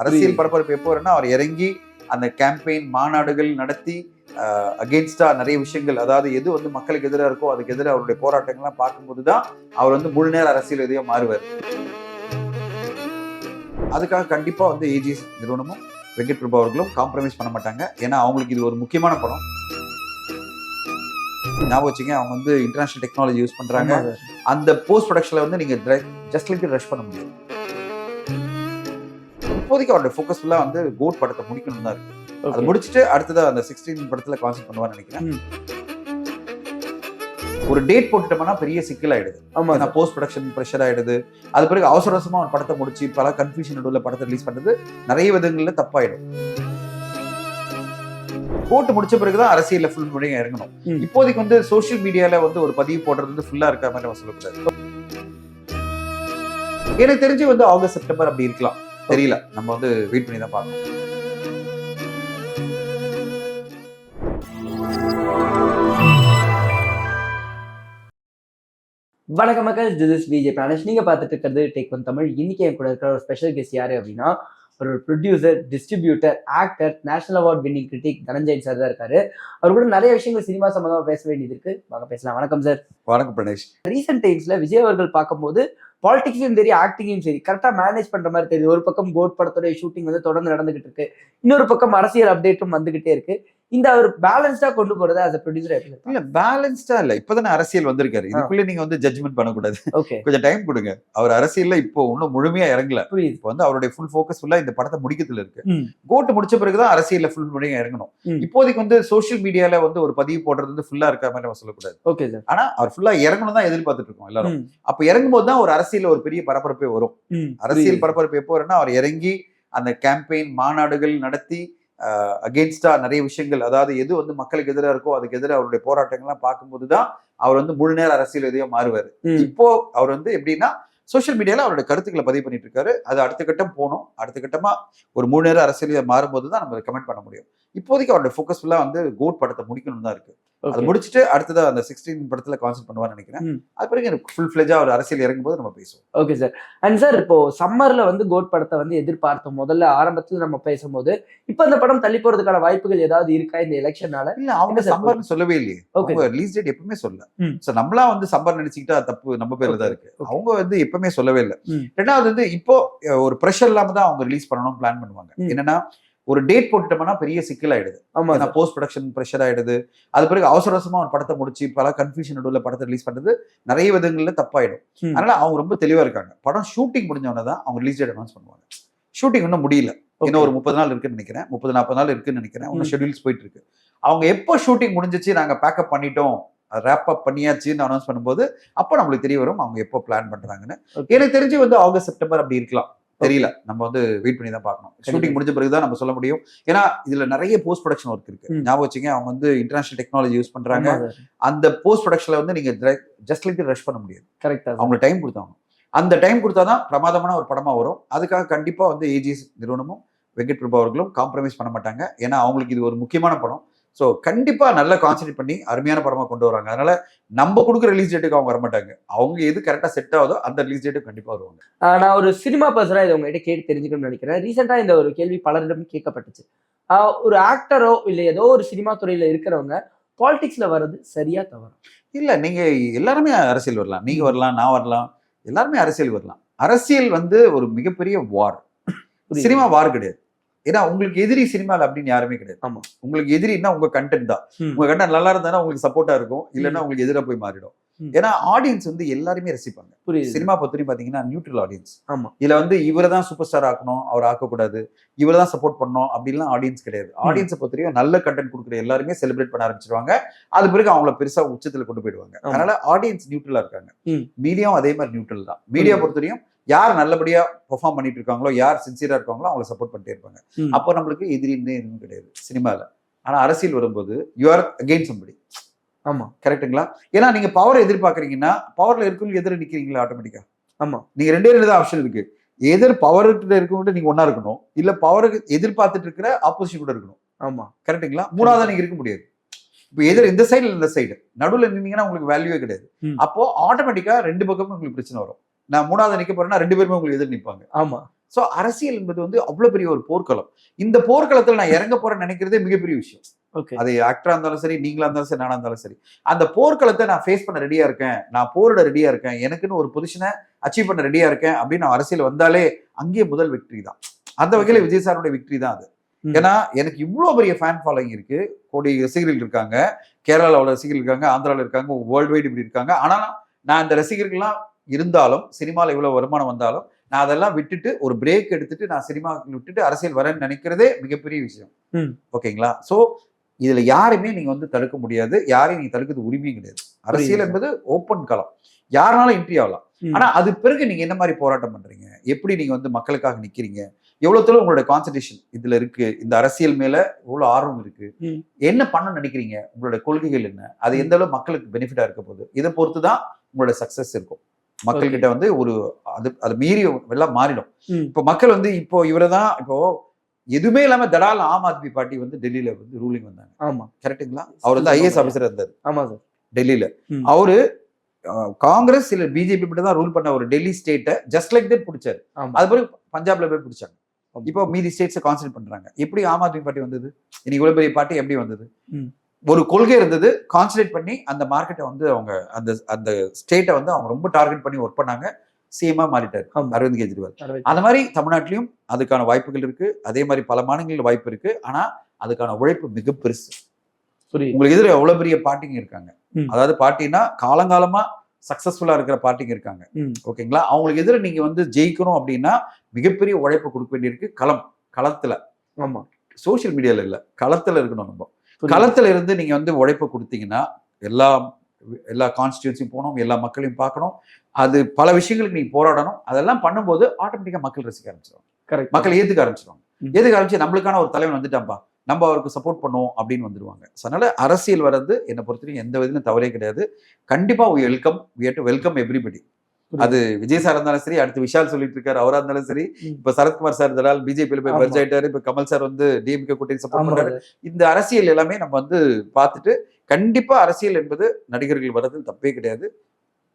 அரசியல் பரபரப்பு எப்போ வரும்னா அவர் இறங்கி அந்த கேம்பெயின் மாநாடுகள் நடத்தி அகெயின்ஸ்டா நிறைய விஷயங்கள் அதாவது எது வந்து மக்களுக்கு எதிராக இருக்கோ அதுக்கு எதிராக அவருடைய போராட்டங்கள்லாம் பார்க்கும்போது தான் அவர் வந்து முழு நேர அரசியல் எதையோ மாறுவார். அதுக்காக கண்டிப்பா வந்து ஏஜிஎஸ் நிறுவனமும் வெங்கட் பிரபு அவர்களும் காம்ப்ரமைஸ் பண்ண மாட்டாங்க. ஏன்னா அவங்களுக்கு இது ஒரு முக்கியமான படம். ஞாபகம் வச்சுங்க அவங்க வந்து இன்டர்நேஷனல் டெக்னாலஜி யூஸ் சார். அந்த போஸ்ட் ப்ரொடக்ஷன்ல வந்து நீங்க ஜஸ்ட் லைக் ரஷ் பண்ண முடியாது. இப்போதைக்கு அவருடைய ஃபோக்கஸ் ஃபுல்லா வந்து கோட் படத்தை முடிக்கணும் தான் இருக்கு அதை. முடிச்சுட்டு அடுத்ததா அந்த சிக்ஸ்டீன் படத்துல கான்சென்ட் பண்ணுவான்னு நினைக்கிறேன். ஒரு டேட் போட்டுட்டோம்னா பெரிய சிக்கல் ஆயிடுது ஆமா சார். போஸ்ட் ப்ரொடக்ஷன் ப்ரெஷர் ஆயிடுது அது பிறகு அவசர அவசரமா ஒரு படத்தை முடிச்சு பல கன்ஃபியூஷன் நடுவில் படத்தை ரிலீஸ் பண்றது நிறைய விதங்கள்ல தப்பாயிடும் போட்டு முடிச்ச பிறகுதான் அரசியல்ல ஃபுல் முடிய இறங்கணும். இப்போதைக்கு வந்து சோஷியல் மீடியால வந்து ஒரு பதிவு போடுறது வந்து ஃபுல்லா இருக்க மாதிரி நம்ம சொல்லக்கூடாது எனக்கு தெரிஞ்சு வந்து ஆகஸ்ட் செப்டம்பர் அப்படி இருக்கலாம் தெரியல. நம்ம வந்து வெயிட் பண்ணி தான் பார்க்கணும். வணக்கம் மக்கள் திஸ் இஸ் விஜய் பிரானேஷ் நீங்க பார்த்துட்டு இருக்கிறது டேக் ஒன் தமிழ் இன்னைக்கு என் கூட இருக்கிற ஒரு ஸ்பெஷல் கெஸ்ட் யாரு அப்படின்னா ஒரு producer distributor actor national award winning critic Dhananjayan sir தான் இருக்காரு. அவர் கூட நிறைய விஷயங்கள் சினிமா சம்பந்தமா பேச வேண்டியது இருக்கு. வாங்க பேசலாம். வணக்கம் சார் வணக்கம் பிரணேஷ் ரீசெண்ட் டைம்ஸ்ல விஜய் அவர்கள் பார்க்கும்போது பாலிடிக்ஸும் சரி ஆக்டிங்கும் சரி கரெக்டாக மேனேஜ் பண்ணுற மாதிரி தெரியுது. ஒரு பக்கம் கோட் படத்துடைய ஷூட்டிங் வந்து தொடர்ந்து நடந்துகிட்டு இருக்கு. இன்னொரு பக்கம் அரசியல் அப்டேட்டும் வந்துகிட்டே இருக்கு. இந்த அவர் பேலன்ஸ்டா கொண்டு போறதை a ப்ரொடியூசர் இல்ல பேலன்ஸ்டா இல்ல. இப்பதானே அரசியல் வந்திருக்காரு. இதுக்குள்ள நீங்க வந்து ஜட்ஜ்மெண்ட் பண்ணக்கூடாது. ஓகே கொஞ்சம் டைம் கொடுங்க. அவர் அரசியல்ல இப்போ இன்னும் முழுமையா இறங்கல. இப்போ வந்து அவருடைய ஃபுல் ஃபோக்கஸ் ஃபுல்லா இந்த படத்தை முடிக்கிறதுல இருக்கு. கோட்டு முடிச்ச பிறகுதான் அரசியல்ல ஃபுல் முழுமையா இறங்கணும். இப்போதைக்கு வந்து சோஷியல் மீடியால வந்து ஒரு பதிவு போடுறது வந்து ஃபுல்லா இருக்க மாதிரி நம்ம சொல்லக்கூடாது. ஓகே சார் ஆனா அவர் ஃபுல்லா இறங்கணும் தான் எதிர்பார்த்துட்டு இருக்கோம் எல்லாரும். அப்ப இறங்கும் போது தான் ஒரு அரசியல்ல ஒரு பெரிய பரபரப்பே வரும். அரசியல் பரபரப்பு எப்போ வரும்னா அவர் இறங்கி அந்த கேம்பெயின் மாநாடுகள் நடத்தி அகெயின்ஸ்டா நிறைய விஷயங்கள் அதாவது எது வந்து மக்களுக்கு எதிராக இருக்கோ அதுக்கு எதிராக அவருடைய போராட்டங்கள்லாம் பார்க்கும்போது தான் அவர் வந்து முழு நேர அரசியல் எதையோ மாறுவார். இப்போ அவர் வந்து எப்படின்னா சோஷியல் மீடியால அவருடைய கருத்துக்களை பதிவு பண்ணிட்டு இருக்காரு. அது அடுத்த கட்டம் போகணும். அடுத்த கட்டமா ஒரு மூணு நேரம் அரசியல் மாறும்போது தான் நம்ம கமெண்ட் பண்ண முடியும். இப்போதைக்கு அவருடைய ஃபோக்கஸ் ஃபுல்லா வந்து கோட் படத்தை முடிக்கணும் தான் இருக்கு. அதை. முடிச்சுட்டு அடுத்ததா அந்த சிக்ஸ்டீன் படத்துல கான்சென்ட் பண்ணுவான்னு நினைக்கிறேன். அது பிறகு எனக்கு ஃபுல் ஃபிளெஜா ஒரு அரசியல் இறங்கும்போது நம்ம பேசுவோம் ஓகே சார் அண்ட் சார் இப்போ சம்மர்ல வந்து கோட் படத்தை வந்து எதிர்பார்த்தோம் முதல்ல ஆரம்பத்துல நம்ம பேசும்போது இப்போ அந்த படம் தள்ளி போறதுக்கான வாய்ப்புகள் ஏதாவது இருக்கா இந்த எலெக்ஷனால இல்ல அவங்க சம்மர்னு சொல்லவே இல்லையே ஓகே அவங்க ரிலீஸ் டேட் எப்பவுமே சொல்லல. சோ நம்மளா வந்து சம்மர் நினைச்சுக்கிட்டா தப்பு நம்ம பேர்ல தான் இருக்கு. அவங்க வந்து எப்பவுமே சொல்லவே இல்லை. ரெண்டாவது வந்து இப்போ ஒரு ப்ரெஷர் இல்லாம தான் அவங்க ரிலீஸ் பண்ணணும் பிளான் பண்ணுவாங்க. என்னன்னா ஒரு டேட் போட்டுட்டோம்னா பெரிய சிக்கல் ஆயிடுது. ஆமா. போஸ்ட் ப்ரொடக்ஷன் ப்ரெஷர் ஆயிடுது. அது பிறகு அவசர அவசரமா ஒரு படத்தை முடிச்சு பல கன்ஃபியூஷன் நடுவில் படத்தை ரிலீஸ் பண்றது நிறைய விதங்கள்ல தப்பாயிடும். அதனால அவங்க ரொம்ப தெளிவா இருக்காங்க. படம் ஷூட்டிங் முடிஞ்சவொடனே தான் அவங்க ரிலீஸ் டேட் அனௌன்ஸ் பண்ணுவாங்க. ஷூட்டிங் இன்னும் முடியல. இன்னும் ஒரு முப்பது நாள் இருக்குன்னு நினைக்கிறேன். முப்பது நாற்பது நாள் இருக்குன்னு நினைக்கிறேன். ம். ஷெட்யூல்ஸ் போயிட்டு இருக்கு அவங்க எப்போ ஷூட்டிங் முடிஞ்சிச்சு நாங்க பேக்கப் பண்ணிட்டோம் ரேப் அப் பண்ணியாச்சுன்னு அனௌன்ஸ் பண்ணும்போது அப்போ நம்மளுக்கு தெரிய வரும் அவங்க எப்போ பிளான் பண்றாங்கன்னு. எனக்கு தெரிஞ்சு வந்து ஆகஸ்ட் செப்டம்பர் அப்படி இருக்கலாம். தெரியல. நம்ம வந்து வெயிட் பண்ணி தான் பார்க்கணும். ஷூட்டிங் முடிஞ்ச பிறகு தான் நம்ம சொல்ல முடியும். ஏன்னா இதுல நிறைய போஸ்ட் ப்ரொடக்ஷன் ஒர்க் இருக்கு. ஞாபகம் வச்சுங்க அவங்க வந்து இன்டர்நேஷனல் டெக்னாலஜி யூஸ் பண்றாங்க. அந்த போஸ்ட் ப்ரொடக்ஷன்ல வந்து நீங்க ஜஸ்ட் லைக் ரஷ் பண்ண முடியாது. கரெக்டா. அவங்களுக்கு டைம் கொடுத்தாங்க அந்த டைம் கொடுத்தாதான் பிரமாதமான ஒரு படமா வரும். அதுக்காக கண்டிப்பா வந்து ஏஜிஎஸ் நிறுவனமும் வெங்கட் பிரபு அவர்களும் காம்ப்ரமைஸ் பண்ண மாட்டாங்க. ஏன்னா அவங்களுக்கு இது ஒரு முக்கியமான படம். ஸோ கண்டிப்பா நல்லா கான்சென்ட்ரேட் பண்ணி அருமையான படமா கொண்டு வராங்க. அதனால நம்ம கொடுக்குற ரிலீஸ் டேட்டுக்கு அவங்க வரமாட்டாங்க. அவங்க எது கரெக்டா செட் ஆகுதோ அந்த ரிலீஸ் டேட்டுக்கு கண்டிப்பா வருவாங்க. நான் ஒரு சினிமா பர்சனா இதை உங்ககிட்ட கேட்டு தெரிஞ்சுக்கணும்னு நினைக்கிறேன். ரீசெண்டா இந்த ஒரு கேள்வி பலரிடம் கேட்கப்பட்டுச்சு. ஒரு ஆக்டரோ இல்ல ஏதோ ஒரு சினிமா துறையில இருக்கிறவங்க பாலிடிக்ஸ்ல வர்றது சரியா தவறா? இல்ல நீங்க எல்லாருமே அரசியல் வரலாம். நீங்க வரலாம் நான் வரலாம். எல்லாருமே அரசியல் வரலாம். அரசியல் வந்து ஒரு மிகப்பெரிய வார். சினிமா வார் கிடையாது. ஏன்னா உங்களுக்கு எதிரி சினிமால அப்படின்னு யாருமே கிடையாது. ஆமா. உங்களுக்கு எதிரின்னா உங்க கண்டென்ட் தான். உங்க கண்டென்ட் நல்லா இருந்தா உங்களுக்கு சப்போர்ட்டா இருக்கும். இல்லைன்னா உங்களுக்கு எதிரா போய் மாறிடும். ஏன்னா ஆடியன்ஸ் வந்து எல்லாருமே ரசிப்பாங்க. புரியுது. சினிமா பொறுத்தவரையும் பாத்தீங்கன்னா நியூட்ரல் ஆடியன்ஸ் ஆமா. இதுல வந்து இவரை தான் சூப்பர் ஸ்டார் ஆக்கணும் அவர் ஆக்கக்கூடாது. இவரை தான் சப்போர்ட் பண்ணணும் அப்படின்லாம் ஆடியன்ஸ் கிடையாது. ஆடியன்ஸை பொறுத்தவரையும் நல்ல கண்டென்ட் கொடுக்குற எல்லாருமே செலிப்ரேட் பண்ண ஆரம்பிச்சிருவாங்க. அது பிறகு அவங்கள பெருசா உச்சத்துல கொண்டு போயிடுவாங்க. அதனால ஆடியன்ஸ் நியூட்ரலா இருக்காங்க. மீடியாவும் அதே மாதிரி நியூட்ரல் தான். மீடியா. பொறுத்தவரையும் யார் நல்லபடியா பெர்ஃபார்ம் பண்ணிட்டு இருக்காங்களோ யார் சின்சியரா இருக்காங்களோ அவங்கள சப்போர்ட் பண்ணிட்டே இருப்பாங்க. அப்போ நம்மளுக்கு எதிரின்னு எதுவும் கிடையாது சினிமால. ஆனா அரசியல் வரும்போது யூ ஆர் அகெயின் சம்படி ஆமா. கரெக்ட்டுங்களா ஏன்னா நீங்க பவர் எதிர்பார்க்கறீங்கன்னா பவர்ல இருக்கவங்க எதிர நிக்கிறீங்களா ஆட்டோமேட்டிக்கா ஆமா. நீங்க ரெண்டே ரெண்டு தான் ஆப்ஷன் இருக்கு. எதிர் பவர்கிட்ட இருக்கவங்க நீங்க ஒண்ணா இருக்கணும். இல்ல பவருக்கு எதிர்பார்த்துட்டு இருக்கிற ஆப்போசிட் கூட இருக்கணும். ஆமா. கரெக்ட்டுங்களா மூணாவதா நீங்க இருக்க முடியாது. இப்போ எதிர் இந்த சைடு இந்த சைடு நடுவுல நின்னீங்கன்னா உங்களுக்கு வேல்யூவே கிடையாது. அப்போ ஆட்டோமேட்டிக்கா ரெண்டு பக்கமும் உங்களுக்கு பிரச்சனை வரும். நான் மூணாவது நிக்க போறேன்னா ரெண்டு பேருமே உங்களுக்கு எதிர் நிப்பாங்க. ஆமா. ஸோ அரசியல் என்பது வந்து அவ்வளவு பெரிய ஒரு போர்க்களம். இந்த போர்க்களத்துல நான் இறங்க போறேன்னு நினைக்கிறதே மிகப்பெரிய விஷயம். ஓகே. அது ஆக்டரா இருந்தாலும் சரி நீங்களா இருந்தாலும் சரி நானா இருந்தாலும் சரி. அந்த போர்க்களத்தை நான் ஃபேஸ் பண்ண ரெடியா இருக்கேன். நான் போரிட ரெடியா இருக்கேன். எனக்குன்னு ஒரு பொசிஷனை அச்சீவ் பண்ண ரெடியா இருக்கேன் அப்படின்னு நான் அரசியல் வந்தாலே அங்கேயே முதல் வெற்றி தான். அந்த வகையில விஜய் சாருடைய வெற்றி தான் அது. ஏன்னா எனக்கு இவ்வளோ பெரிய ஃபேன் ஃபாலோயிங் இருக்கு. கோடி ரசிகர்கள் இருக்காங்க. கேரளாவில் ரசிகர்கள் இருக்காங்க ஆந்திராவில் இருக்காங்க வேர்ல்டு வைடு இப்படி இருக்காங்க. ஆனால் நான் இந்த ரசிகர்கள்லாம் இருந்தாலும் சினிமாவில் இவ்வளோ வருமானம் வந்தாலும் நான் அதெல்லாம் விட்டுட்டு ஒரு பிரேக் எடுத்துட்டு நான் சினிமா விட்டுட்டு அரசியல் வரேன்னு நினைக்கிறதே மிகப்பெரிய விஷயம். ஓகேங்களா? ஸோ இதுல யாருமே நீங்க வந்து தடுக்க முடியாது. யாரையும் நீங்க தடுக்கிறது உரிமையும் கிடையாது. அரசியல். என்பது ஓப்பன் களம் யாருனாலும் என்ட்ரி ஆகலாம். ஆனா அது பிறகு நீங்க என்ன மாதிரி போராட்டம் பண்றீங்க? எப்படி நீங்க வந்து மக்களுக்காக நிக்கிறீங்க? எவ்வளவு தூரம் உங்களோட கான்சன்ட்ரேஷன் இதுல இருக்கு? இந்த அரசியல் மேல எவ்வளவு ஆர்வம் இருக்கு. என்ன பண்ண நினைக்கிறீங்க? உங்களோட கொள்கைகள் என்ன? அது எந்த அளவு மக்களுக்கு பெனிஃபிட்டா இருக்க போகுது? இதை பொறுத்து தான் உங்களோட சக்சஸ் இருக்கும். மக்கள் கிட்ட வந்து ஒரு அது அது மீறி எல்லாம் மாறிடும். இப்போ மக்கள் வந்து இப்போ இவரை தான் இப்போ எதுவுமே இல்லாம தடால் ஆம் ஆத்மி பார்ட்டி வந்து டெல்லியில வந்து ரூலிங் வந்தாங்க. ஆமா. கரெக்ட்டுங்களா? அவர் வந்து ஐஏஎஸ் ஆஃபீஸர் இருந்தார். ஆமா சார். டெல்லியில. அவரு காங்கிரஸ் இல்ல பிஜேபி மட்டும் தான் ரூல் பண்ண ஒரு டெல்லி ஸ்டேட்டை ஜஸ்ட் லைக் தட் பிடிச்சாரு. அது பிறகு பஞ்சாப்ல போய் பிடிச்சாங்க. இப்போ மீதி ஸ்டேட்ஸை கான்சென்ட் பண்றாங்க. எப்படி ஆம் ஆத்மி பார்ட்டி வந்தது? இன்னைக்கு இவ்வளவு பெரிய பார்ட்டி எப்படி வந்தது. ஒரு கொள்கை இருந்தது கான்சன்ட்ரேட் பண்ணி அந்த மார்க்கெட்டை வந்து அவங்க அந்த அந்த ஸ்டேட்டை வந்து அவங்க ரொம்ப டார்கெட் பண்ணி ஒர்க் பண்ணாங்க. சிஎம்ஆ மாறிட்டாரு. அரவிந்த் கெஜ்ரிவால். அந்த மாதிரி தமிழ்நாட்டிலையும் அதுக்கான வாய்ப்புகள் இருக்கு. அதே மாதிரி பல மாநிலங்களில் வாய்ப்பு இருக்கு. ஆனா அதுக்கான உழைப்பு மிக பெருசு. உங்களுக்கு எதிர எவ்வளவு பெரிய பார்ட்டிங்க இருக்காங்க. அதாவது பார்ட்டினா காலங்காலமா சக்சஸ்ஃபுல்லா இருக்கிற பார்ட்டிங்க இருக்காங்க. ஓகேங்களா? அவங்களுக்கு எதிர நீங்க வந்து ஜெயிக்கணும் அப்படின்னா மிகப்பெரிய உழைப்பு கொடுக்க வேண்டியிருக்கு. களம் களத்துல. ஆமா. சோஷியல் மீடியால இல்ல களத்துல இருக்கணும் நம்ம. களத்துல இருந்து நீங்க வந்து உழைப்பு கொடுத்தீங்கன்னா எல்லா எல்லா கான்ஸ்டியூன்சியும் போகணும் எல்லா மக்களையும் பார்க்கணும். அது பல விஷயங்களுக்கு நீங்க போராடணும். அதெல்லாம் பண்ணும்போது ஆட்டோமேட்டிக்கா மக்கள் ரசிக்க ஆரம்பிச்சிடும் கரெக்ட் மக்கள் ஏத்துக்க ஆரம்பிச்சிருவாங்க. ம். ஏத்துக்க ஆரம்பிச்சு நம்மளுக்கான ஒரு தலைவன் வந்துட்டான்பா நம்ம அவருக்கு சப்போர்ட் பண்ணுவோம் அப்படின்னு வந்துருவாங்க. So, அதனால அரசியல் வர்றது என்னை பொறுத்தவரைக்கும் எந்த விதத்திலும் தவறே கிடையாது. கண்டிப்பா வெல்கம் டு வெல்கம் எவ்ரிபடி. அது விஜய் சார் இருந்தாலும் சரி அடுத்து விஷால் சொல்லிட்டு இருக்காரு அவரா இருந்தாலும் சரி. இப்ப சரத்குமார் சார் இருந்தாலும் பிஜேபியில போய் ஆமா. பர்ஜ் ஆயிட்டாரு. இப்ப கமல் சார் வந்து டிஎம்கே கூட்டணி சப்போர்ட் பண்றாரு. இந்த அரசியல் எல்லாமே நம்ம வந்து பார்த்துட்டு கண்டிப்பா அரசியல் என்பது நடிகர்கள் வர்றது தப்பே கிடையாது.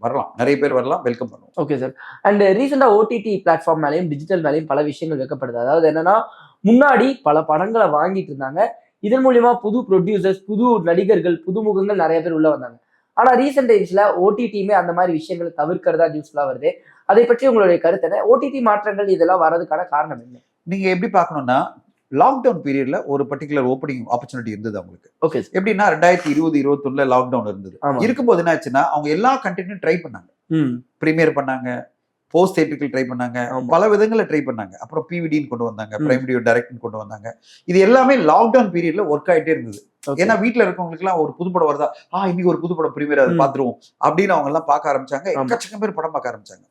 வரலாம். நிறைய பேர் வரலாம். வெல்கம் பண்ணுவோம். ஓகே சார் அண்ட் ரீசெண்டா ஓடிடி பிளாட்ஃபார்ம் மேலேயும் டிஜிட்டல் மேலேயும் பல விஷயங்கள் வைக்கப்படுது. அதாவது என்னன்னா முன்னாடி பல படங்களை வாங்கிட்டு இருந்தாங்க. இதன் மூலியமா புது ப்ரொடியூசர்ஸ் புது நடிகர்கள் புதுமுகங்கள் நிறைய பேர் உள்ள வந்தாங்க. ஆனா ரீசெண்ட் டேஸ்ல ஓடிடியுமே அந்த மாதிரி விஷயங்களை தவிர்க்கிறதா நியூஸ்லாம் வருது. அதை பற்றி உங்களுடைய கருத்து என்ன? ஓடிடி மாற்றங்கள் இதெல்லாம் வர்றதுக்கான காரணம் என்ன? நீங்க எப்படி பார்க்கணும்னா லாக்டவுன் பீரியட்ல ஒரு பர்டிகுலர் ஓப்பனிங் ஆப்பர்ச்சுனிட்டி இருந்தது அவங்களுக்கு. ஓகே சார் எப்படின்னா ரெண்டாயிரத்தி இருபது இருபத்தொன்னுல லாக்டவுன் இருந்தது. இருக்கும்போது என்ன ஆச்சுன்னா அவங்க எல்லா கண்டென்ட்டும் ட்ரை பண்ணாங்க. ப்ரீமியர் பண்ணாங்க. போஸ்ட் தேட்டர்கள் ட்ரை பண்ணாங்க. பல விதங்களை ட்ரை பண்ணாங்க. அப்புறம் பிவிடின்னு கொண்டு வந்தாங்க. பிரைம் வீடியோ டைரக்ட்னு கொண்டு வந்தாங்க. இது எல்லாமே லாக்டவுன் பீரியட்ல ஒர்க் ஆயிட்டே இருந்தது. ஏன்னா வீட்ல இருக்கவங்களுக்கு எல்லாம் ஒரு புதுப்படம் வருதா? ஆ இன்னைக்கு ஒரு புதுப்படம் ப்ரீமியர் அதை ம். பாத்துருவோம். அப்படின்னு அவங்க எல்லாம் பார்க்க ஆரம்பிச்சாங்க. எக்கச்சக்கம் பேர் படம் பார்க்க ஆரம்பிச்சாங்க.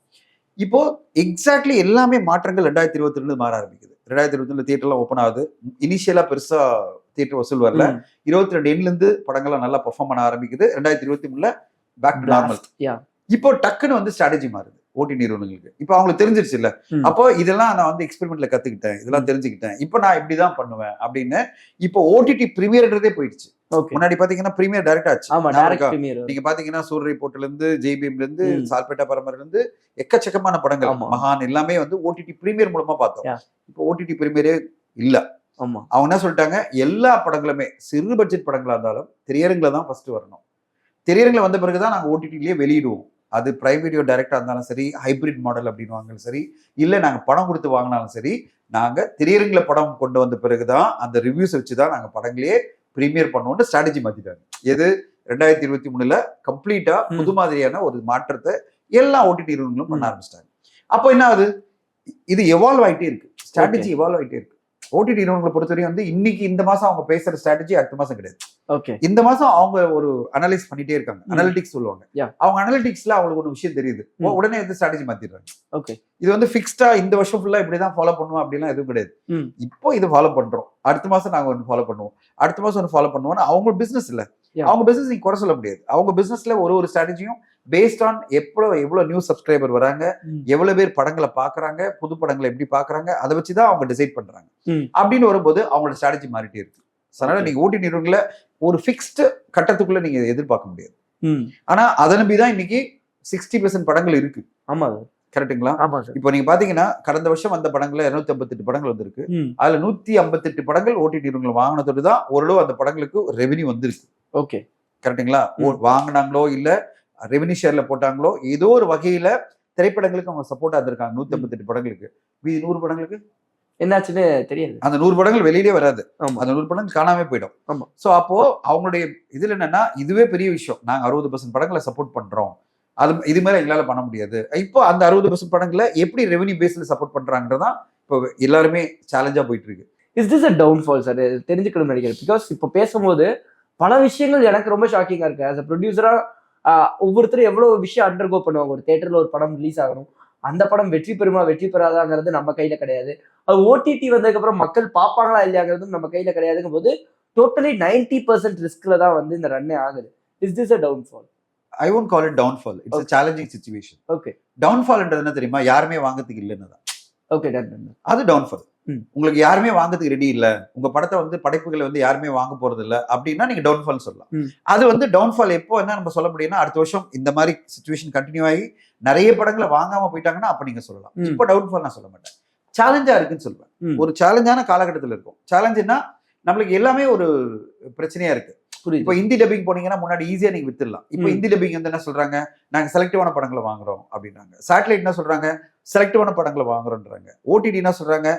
இப்போ எக்ஸாக்ட்லி எல்லாமே மாற்றங்கள் ரெண்டாயிரத்தி இருபத்தி ரெண்டு மாற ஆரம்பிக்குது. ரெண்டாயிரத்தி இருபத்தி ரெண்டு தியேட்டர்லாம் ஓப்பன் ஆகுது. இனிஷியலா பெருசா தியேட்டர் வசூல் வரல. இருபத்தி ரெண்டு எண்ட்ல இருந்து படங்கள்லாம் நல்லா பெர்ஃபார்ம் பண்ண ஆரம்பிக்குது. ரெண்டாயிரத்தி இருபத்தி மூணுல பேக் டு நார்மல். இப்போ டக்குன்னு வந்து ஸ்ட்ராட்டஜி மாறுது. ஓடி நிறுவனங்களுக்கு. இப்போ அவங்களுக்கு தெரிஞ்சிருச்சு இல்ல. அப்போ இதெல்லாம் நான் வந்து எக்ஸ்பெரிமெண்ட்ல கத்துக்கிட்டேன். இதெல்லாம் தெரிஞ்சுக்கிட்டேன். இப்போ நான் இப்படிதான் பண்ணுவேன் அப்படின்னு இப்போ ஓடிடி ப்ரீமியர்ன்றதே போயிடுச்சு. ஓகே. முன்னாடி பாத்தீங்கன்னா ப்ரீமியர் டைரக்ட் ஆச்சு. ஆமா ஞாபகம் டைரக்ட் இருக்கா? பிரீமியர் நீங்க பாத்தீங்கன்னா சூரிய ரிப்போர்ட்ல இருந்து ஜெய்பீம்ல இருந்து. சால்பேட்டா பரம்பரைல இருந்து எக்கச்சக்கமான படங்கள். மகான் எல்லாமே வந்து ஓடிடி ப்ரீமியர் மூலமா பார்த்தோம். இப்போ ஓடிடி ப்ரீமியரே இல்ல. ஆமா. அவங்க என்ன சொல்லிட்டாங்க? எல்லா படங்களுமே சிறு பட்ஜெட் படங்களா இருந்தாலும் திரையரங்குல தான் ஃபர்ஸ்ட் வரணும். திரையரங்குல வந்த பிறகுதான் நாங்க ஓடிடிலேயே வெளியிடுவோம். அது பிரைம் வீடியோ டைரக்டா இருந்தாலும் சரி ஹைபிரிட் மாடல் அப்படின்னு வாங்கினாலும் சரி இல்ல நாங்க படம் கொடுத்து வாங்கினாலும் சரி நாங்க திரையரங்குல படம் கொண்டு வந்த பிறகுதான் அந்த ரிவ்யூஸ் வச்சு தான் நாங்க படங்களையே ப்ரீமியர் பண்ணுவோம்னு ஸ்ட்ராட்டஜி மாத்திட்டாங்க. எது? ரெண்டாயிரத்தி இருபத்தி மூணுல கம்ப்ளீட்டா ம். புது மாதிரியான ஒரு மாற்றத்தை எல்லா ஓடிடி நிறுவனங்களும் பண்ண. ஆரம்பிச்சிட்டாங்க. அப்போ என்ன ஆகுது? இது எவால்வ் ஆயிட்டே இருக்கு. ஸ்ட்ராட்டஜி எவால்வ் ஆயிட்டே இருக்கு. ஓடிடி நிறுவனங்களை பொறுத்தவரையும் வந்து இன்னைக்கு இந்த மாசம் அவங்க பேசுற ஸ்ட்ராட்டஜி அடுத்த மாசம் கிடையாது. ஓகே இந்த மாசம் அவங்க ஒரு அனலைஸ் பண்ணிட்டே இருக்காங்க. அனலிட்டிக்ஸ் சொல்லுவாங்க. அவங்க அனலிட்டிக்ஸ்ல அவங்களுக்கு ஒரு விஷயம் தெரியுது. உடனே வந்து ஸ்ட்ராட்டஜி மாத்திடுறாங்க ஓகே இது வந்து ஃபிக்ஸ்டா இந்த வருஷம் ஃபுல்லா இப்படிதான் ஃபாலோ பண்ணுவோம் அப்படிலாம் எதுவும் கிடையாது. இப்போ இது ஃபாலோ பண்றோம் அடுத்த மாசம் நாங்க ஒன்று ஃபாலோ பண்ணுவோம் அடுத்த மாசம் ஒன்று ஃபாலோ பண்ணுவோம்னு அவங்க பிசினஸ் இல்ல. அவங்க பிசினஸ் நீங்க குறை சொல்ல முடியாது அவங்க பிசினஸ்ல ஒரு ஒரு ஸ்ட்ராட்டஜியும் பேஸ்ட் ஆன் எவ்வளவு எவ்வளவு நியூ சப்ஸ்கிரைபர் வராங்க. எவ்வளவு பேர் படங்களை பாக்குறாங்க புது படங்களை எப்படி பாக்குறாங்க அதை வச்சு தான் அவங்க டிசைட் பண்றாங்க. அப்படின்னு வரும்போது அவங்களோட ஸ்ட்ராட்டஜி மாறிட்டே இருக்கு அதனால. நீங்க ஓட்டி நிறுவனங்களை ஒரு ஃபிக்ஸ்டு கட்டத்துக்குள்ள நீங்க எதிர்பார்க்க முடியாது. ஆனா அதை நம்பி தான் இன்னைக்கு சிக்ஸ்டி பர்சன்ட் படங்கள் இருக்கு. ஆமா கரெக்ட்டுங்களா? ஆமா இப்போ நீங்க பாத்தீங்கன்னா கடந்த வருஷம் வந்த படங்கள்ல இருநூத்தி ஐம்பத்தெட்டு படங்கள் வந்திருக்கு. அதுல நூத்தி ஐம்பத்தெட்டு படங்கள் ஓடிடி நிறுவனங்கள் வாங்கினதோடு தான் ஓரளவு அந்த படங்களுக்கு ரெவென்யூ வந்திருக்கு. ஓகே கரெக்ட்டுங்களா? ஓ- வாங்குனாங்களோ இல்ல ரெவென்யூ ஷேர்ல போட்டாங்களோ ஏதோ ஒரு வகையில திரைப்படங்களுக்கு அவங்க சப்போர்ட்டா இருந்திருக்காங்க. நூத்தி ஐம்பத்தெட்டு படங்களுக்கு. மீதி நூறு படங்களுக்கு? என்னாச்சுன்னு தெரியாது. அந்த நூறு படங்கள் வெளியிலே வராது. அந்த நூறு படங்கள் காணாம போயிடும். ஆமா. சோ அப்போ அவங்களுடைய இதுல என்னன்னா இதுவே பெரிய விஷயம். நாங்க அறுபது பர்சன்ட் படங்களை சப்போர்ட் பண்றோம். அது இது மேல எங்களால பண்ண முடியாது. இப்போ அந்த அறுபது பர்சன்ட் படங்களை எப்படி ரெவென்யூ பேஸ்ல சப்போர்ட் பண்றாங்கன்றதான் இப்போ எல்லாருமே சேலஞ்சா போயிட்டு இருக்கு is this a downfall sir தெரிஞ்சுக்கணும்னு நினைக்கிறேன். பிகாஸ் இப்போ பேசும்போது பல விஷயங்கள் எனக்கு ரொம்ப ஷாக்கிங்கா இருக்கு. ஆஸ் அ ப்ரொடியூசரா ஒவ்வொருத்தரும் எவ்வளவு விஷயம் அண்டர்கோ பண்ணுவாங்க. ஒரு தேட்டர்ல ஒரு படம் ரிலீஸ் ஆகணும். அந்த படம் வெற்றி பெறுமா வெற்றி பெறாதாங்கிறது நம்ம கையில கிடையாது. அது ஓடிடி வந்ததுக்கு அப்புறம் மக்கள் பார்ப்பாங்களா இல்லையாங்கிறதும் நம்ம கையில கிடையாதுங்கும் போது டோட்டலி நைன்டி பர்சன்ட் ரிஸ்க்ல தான் வந்து இந்த ரன்னே ஆகுது. Is this a downfall I won't call it downfall it's challenging situation okay டவுன்ஃபால்ன்றது என்ன தெரியுமா? யாருமே வாங்கறதுக்கு இல்லைன்னு தான். ஓகே டன் அது டவுன்ஃபால் ம். உங்களுக்கு யாருமே வாங்கறதுக்கு ரெடி இல்ல. உங்க படத்தை வந்து படைப்புகளை வந்து யாருமே வாங்க போறது இல்ல. அப்படின்னா நீங்க டவுன்ஃபால் சொல்லலாம். அது வந்து டவுன்ஃபால் எப்போ என்ன நம்ம சொல்ல முடியும்னா அடுத்த வருஷம் இந்த மாதிரி சுச்சுவேஷன் கண்டினியூ ஆகி நிறைய படங்களை வாங்காம போயிட்டாங்கன்னா அப்ப நீங்க சொல்லலாம். இப்போ டவுன்ஃபால் நான் சொல்ல மாட்டேன். சேலஞ்சா இருக்குன்னு சொல்லுவேன். ஒரு சேலஞ்சான காலகட்டத்தில் இருக்கும். சேலஞ்சுன்னா நம்மளுக்கு எல்லாமே ஒரு பிரச்சனையா இருக்கு. இப்போ ஹிந்தி டப்பிங் போனீங்கன்னா முன்னாடி ஈஸியா நீங்க வித்துடலாம். இப்போ. ஹிந்தி டப்பிங் வந்து என்ன சொல்றாங்க? நாங்க செலக்டிவான படங்களை வாங்குறோம் அப்படின்றாங்க. சேட்டலைட் என்ன சொல்றாங்க? செலக்டிவான படங்களை வாங்குறோன்றாங்க ஓடிடி என்ன சொல்றாங்க?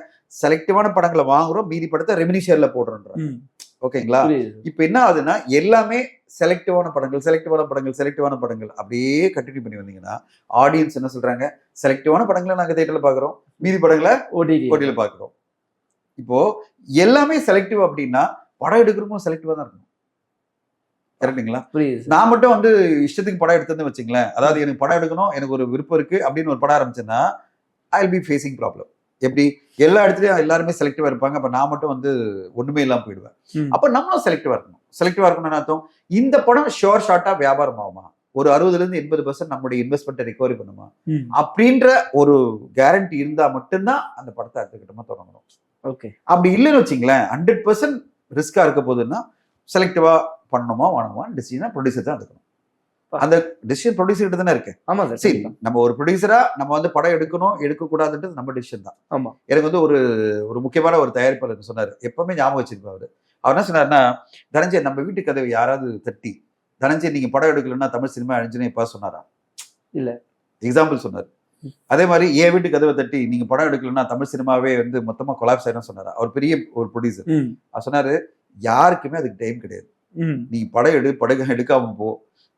செலக்டிவான படங்களை வாங்குறோம் மீதி படத்தை ரெவென்யூ ஷேர்ல போடுறோன்றாங்க. ஓகேங்களா? இப்போ என்ன ஆகுதுன்னா எல்லாமே செலக்டிவான படங்கள் செலக்டிவான படங்கள் செலக்டிவான படங்கள் அப்படியே கண்டினியூ பண்ணி வந்தீங்கன்னா ஆடியன்ஸ் என்ன சொல்றாங்க? செலக்டிவான படங்களை நாங்க தேட்டர்ல பாக்குறோம் மீதி படங்களை ஓடிடி போட்டியில பாக்குறோம். இப்போ எல்லாமே செலக்டிவ் அப்படின்னா படம் எடுக்கிறவங்களும் செலக்டிவா தான் இருக்கணும். கரெக்டுங்களா. நான் மட்டும் வந்து இஷ்டத்துக்கு படம் எடுத்தேன்னு வச்சுங்களேன் அதாவது எனக்கு படம் எடுக்கணும் எனக்கு ஒரு விருப்பம் இருக்கு அப்படின்னு ஒரு படம் ஆரம்பிச்சேன்னா ஐ பி ஃபேசிங் ப்ராப்ளம் எப்படி? எல்லா இடத்துலயும் எல்லாருமே செலக்டிவா இருப்பாங்க. அப்ப நான் மட்டும் வந்து ஒண்ணுமே இல்லாம போயிடுவேன். அப்ப நம்மளும் செலக்டிவா இருக்கணும். செலக்டிவா இருக்கணும்னு அர்த்தம்? இந்த படம் ஷோர் ஷார்ட்டா வியாபாரம் ஆகுமா? ஒரு அறுபதுல இருந்து எண்பது பர்சன்ட் நம்மளுடைய இன்வெஸ்ட்மெண்ட்டை ரிகவரி பண்ணுமா. அப்படின்ற ஒரு கேரண்டி இருந்தா மட்டும்தான் அந்த படத்தை அடுத்த கட்டமா தொடங்கணும். ஓகே. அப்படி இல்லைன்னு வச்சுங்களேன் ஹண்ட்ரட் பர்சன்ட் ரிஸ்கா இருக்க போகுதுன்னா செலக்டிவா பண்ணணுமா வேணுமா டிசிஷனா ப்ரொடியூசர் தான் எடுக்கணும். அந்த டிசிஷன் ப்ரொடியூசர் கிட்ட தானே இருக்கு. ஆமா சார் சரி நம்ம ஒரு ப்ரொடியூசரா நம்ம வந்து படம் எடுக்கணும் எடுக்கக்கூடாதுன்றது நம்ம டிசிஷன் தான். ஆமா. எனக்கு வந்து ஒரு ஒரு முக்கியமான ஒரு தயாரிப்பாளர் சொன்னார். எப்பவுமே ஞாபகம் வச்சிருப்பாரு அவரு. அவர் என்ன சொன்னாருன்னா தனஞ்சய் நம்ம வீட்டு கதவை யாராவது தட்டி தனஞ்சய் நீங்க படம் எடுக்கலன்னா தமிழ் சினிமா அழிஞ்சுன்னு எப்பா சொன்னாரா இல்ல. எக்ஸாம்பிள் சொன்னார். அதே மாதிரி என் வீட்டு கதவை தட்டி நீங்க படம் எடுக்கலன்னா தமிழ் சினிமாவே வந்து மொத்தமா கொலாப்ஸ் ஆயிரும் சொன்னாரா அவர் பெரிய ஒரு ப்ரொடியூசர். அவர் சொன்னாரு யாருக்குமே அதுக்கு டைம் கிடையாது. நீ படம் எடு படம் எடுக்காம போ.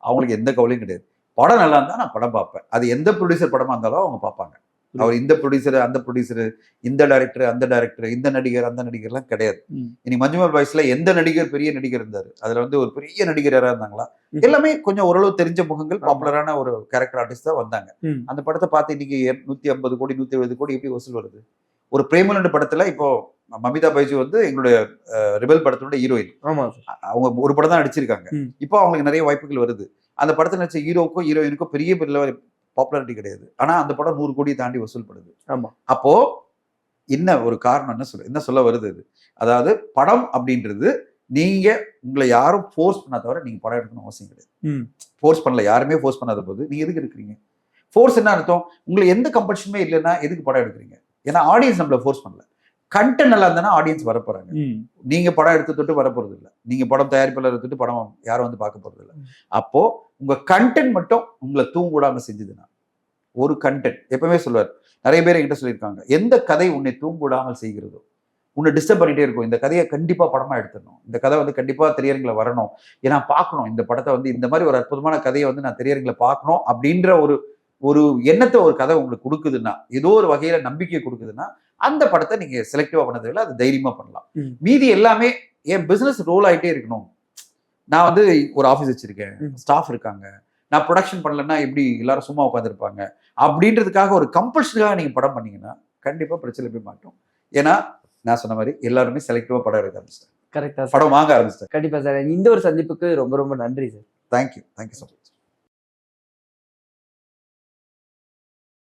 அவங்களுக்கு எந்த கவலையும் கிடையாது. படம் நல்லா இருந்தா நான் படம் பார்ப்பேன். அது எந்த ப்ரொடியூசர் படமா இருந்தாலும் அவங்க பார்ப்பாங்க. அவர் இந்த ப்ரொடியூசர் அந்த ப்ரொடியூசர் இந்த டைரக்டர் அந்த டைரக்டர் இந்த நடிகர் அந்த நடிகர்லாம் கிடையாது. இனி மஞ்சுமல் பாய்ஸ்ல எந்த நடிகர் பெரிய நடிகர் இருந்தாரு? அதுல வந்து ஒரு பெரிய நடிகர் யாரா இருந்தாங்களா. எல்லாமே கொஞ்சம் ஓரளவு தெரிஞ்ச முகங்கள். பாப்புலரான ஒரு கேரக்டர் ஆர்டிஸ்ட் தான் வந்தாங்க. அந்த படத்தை பார்த்து இன்னைக்கு நூத்தி ஐம்பது கோடி நூத்தி எழுபது கோடி எப்படி வசூல் வருது? ஒரு பிரேமலண்டு படத்துல இப்போ மமிதா பைஜு வந்து எங்களுடைய ரிபல் படத்தோட ஹீரோயின். அவங்க ஒரு படம் தான் நடிச்சிருக்காங்க. இப்போ அவங்களுக்கு நிறைய வாய்ப்புகள் வருது. அந்த படத்துல நடிச்ச ஹீரோக்கோ ஹீரோயினுக்கோ பெரிய பெரிய பாப்புலாரிட்டி கிடையாது. ஆனா அந்த படம் நூறு கோடி தாண்டி வசூல் பண்ணுது ஆமா. அப்போ என்ன ஒரு காரணம் என்ன சொல்ல என்ன சொல்ல வருது இது? அதாவது படம் அப்படின்றது நீங்க உங்களை யாரும் ஃபோர்ஸ் பண்ண தவிர நீங்க படம் எடுக்கணும் அவசியம் கிடையாது. ஃபோர்ஸ் பண்ணல யாருமே ஃபோர்ஸ் பண்ணாத போது நீங்க எதுக்கு எடுக்கிறீங்க? ஃபோர்ஸ் என்ன அர்த்தம்? உங்களுக்கு எந்த கம்பல்ஷனுமே இல்லைன்னா எதுக்கு படம் எடுக்கிறீங்க? ஏன்னா ஆடியன்ஸ் நம்மள ஃபோர்ஸ் பண்ணல. கண்டென்ட் நல்லா இருந்தா ஆடியன்ஸ் வர போறாங்க. நீங்க படம் எடுத்து தொட்டு வர போறது இல்ல நீங்க படம் தயாரிப்பாளர் எடுத்துட்டு படம் யாரும் வந்து பார்க்க போறது இல்ல அப்போ உங்க கண்டென்ட் மட்டும் உங்களை தூங்கூடாம செஞ்சதுன்னா ஒரு கண்டென்ட் எப்பவுமே சொல்லுவார் நிறைய பேர் என்கிட்ட சொல்லியிருக்காங்க எந்த கதை உன்னை தூங்கூடாமல் செய்கிறதோ உன்னை டிஸ்டர்ப் பண்ணிட்டே இருக்கும். இந்த கதையை கண்டிப்பா படமா எடுத்துடணும். இந்த கதை வந்து கண்டிப்பா திரையரங்கில வரணும். ஏன்னா பார்க்கணும். இந்த படத்தை வந்து இந்த மாதிரி ஒரு அற்புதமான கதையை வந்து நான் திரையரங்கில பார்க்கணும் அப்படின்ற ஒரு ஒரு எண்ணத்தை ஒரு கதை உங்களுக்கு கொடுக்குதுன்னா ஏதோ ஒரு வகையில நம்பிக்கை கொடுக்குதுன்னா அந்த படத்தை நீங்க செலக்டிவா பண்ணதை விட அது தைரியமா பண்ணலாம். மீதி எல்லாமே என் பிசினஸ் ரோல் ஆயிட்டே இருக்கணும். நான் வந்து ஒரு ஆஃபீஸ் வச்சிருக்கேன். ஸ்டாஃப் இருக்காங்க. நான் ப்ரொடக்ஷன் பண்ணலன்னா எப்படி எல்லாரும் சும்மா உட்காந்துருப்பாங்க அப்படின்றதுக்காக ஒரு கம்பல்ஷனுக்காக நீங்க படம் பண்ணீங்கன்னா கண்டிப்பா பிரச்சனை போய் மாட்டோம். ஏன்னா நான் சொன்ன மாதிரி எல்லாருமே செலக்டிவா படம் எடுக்க ஆரம்பிச்சிட்டாங்க. கரெக்டா சார் படம் வாங்க ஆரம்பிச்சிட்டாங்க. கண்டிப்பா சார். இந்த ஒரு சந்திப்புக்கு ரொம்ப ரொம்ப நன்றி sir. Thank you thank you so much